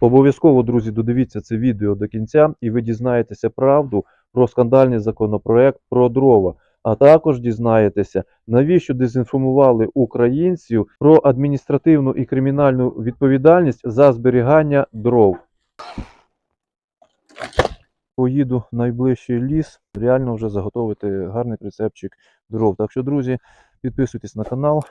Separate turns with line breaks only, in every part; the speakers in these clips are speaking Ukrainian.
Обов'язково, друзі, додивіться це відео до кінця, і ви дізнаєтеся правду про скандальний законопроект про дрова. А також дізнаєтеся, навіщо дезінформували українців про адміністративну і кримінальну відповідальність за зберігання дров. Поїду в найближчий ліс, реально вже заготовити гарний прицепчик дров. Так що, друзі, підписуйтесь на канал.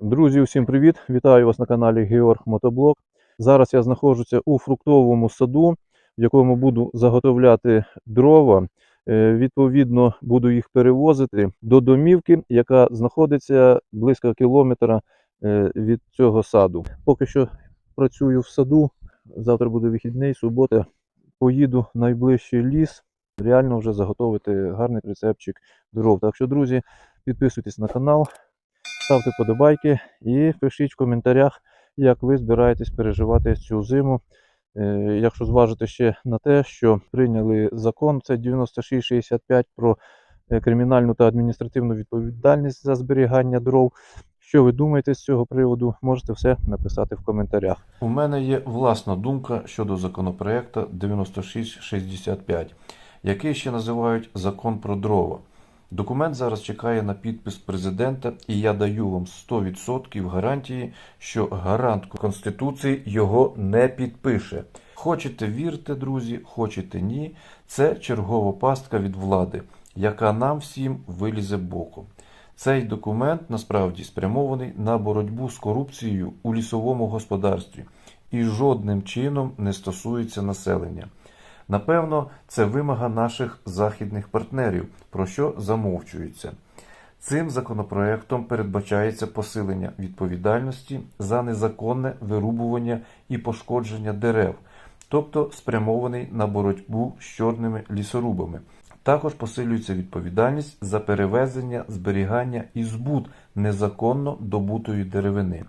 Друзі, усім привіт! Вітаю вас на каналі Георг Мотоблок. Зараз я знаходжуся у фруктовому саду, в якому буду заготовляти дрова. Е, Відповідно, буду їх перевозити до домівки, яка знаходиться близько кілометра е, від цього саду. Поки що працюю в саду. Завтра буде вихідний, субота. Поїду найближчий ліс. Реально вже заготовити гарний прицепчик дров. Так що, друзі, підписуйтесь на канал, ставте подобайки і пишіть в коментарях, як ви збираєтесь переживати цю зиму. Е, Якщо зважити ще на те, що прийняли закон, це 9665 про е, кримінальну та адміністративну відповідальність за зберігання дров. Що ви думаєте з цього приводу, можете все написати в коментарях.
У мене є власна думка щодо законопроекту 9665, який ще називають Закон про дрова. Документ зараз чекає на підпис президента, і я даю вам 100% гарантії, що гарант Конституції його не підпише. Хочете вірте, друзі, хочете ні. Це чергова пастка від влади, яка нам всім вилізе боком. Цей документ насправді спрямований на боротьбу з корупцією у лісовому господарстві і жодним чином не стосується населення. Напевно, це вимога наших західних партнерів, про що замовчується. Цим законопроектом передбачається посилення відповідальності за незаконне вирубування і пошкодження дерев, тобто спрямований на боротьбу з чорними лісорубами. Також посилюється відповідальність за перевезення, зберігання і збут незаконно добутої деревини.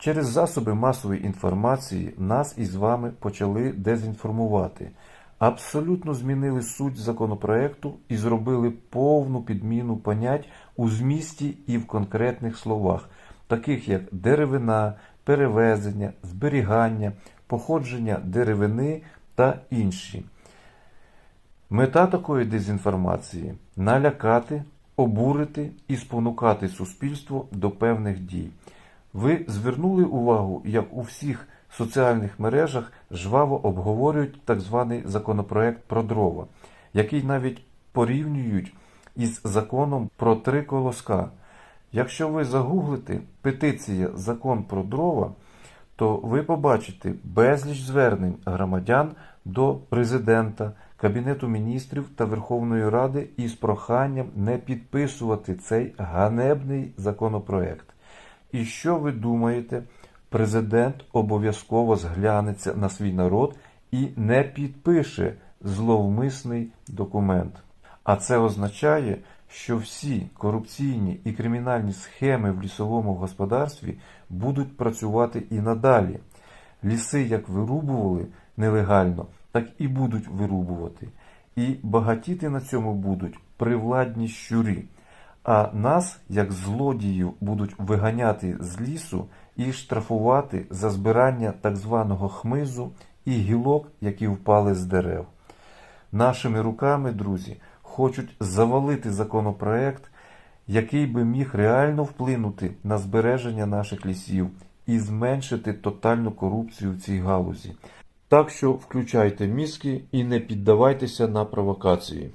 Через засоби масової інформації нас із вами почали дезінформувати, абсолютно змінили суть законопроекту і зробили повну підміну понять у змісті і в конкретних словах, таких як деревина, перевезення, зберігання, походження деревини та інші. Мета такої дезінформації налякати, обурити і спонукати суспільство до певних дій. Ви звернули увагу, як у всіх соціальних мережах жваво обговорюють так званий законопроект про дрова, який навіть порівнюють із законом про три колоска. Якщо ви загуглите петиція Закон про дрова, то ви побачите безліч звернень громадян до президента, Кабінету міністрів та Верховної Ради із проханням не підписувати цей ганебний законопроект. І що ви думаєте? Президент обов'язково зглянеться на свій народ і не підпише зловмисний документ. А це означає, що всі корупційні і кримінальні схеми в лісовому господарстві будуть працювати і надалі. Ліси як вирубували нелегально, так і будуть вирубувати. І багатіти на цьому будуть привладні щурі. А нас, як злодіїв, будуть виганяти з лісу і штрафувати за збирання так званого хмизу і гілок, які впали з дерев. Нашими руками, друзі, хочуть завалити законопроект, який би міг реально вплинути на збереження наших лісів і зменшити тотальну корупцію в цій галузі. Так що включайте мізки і не піддавайтеся на провокації.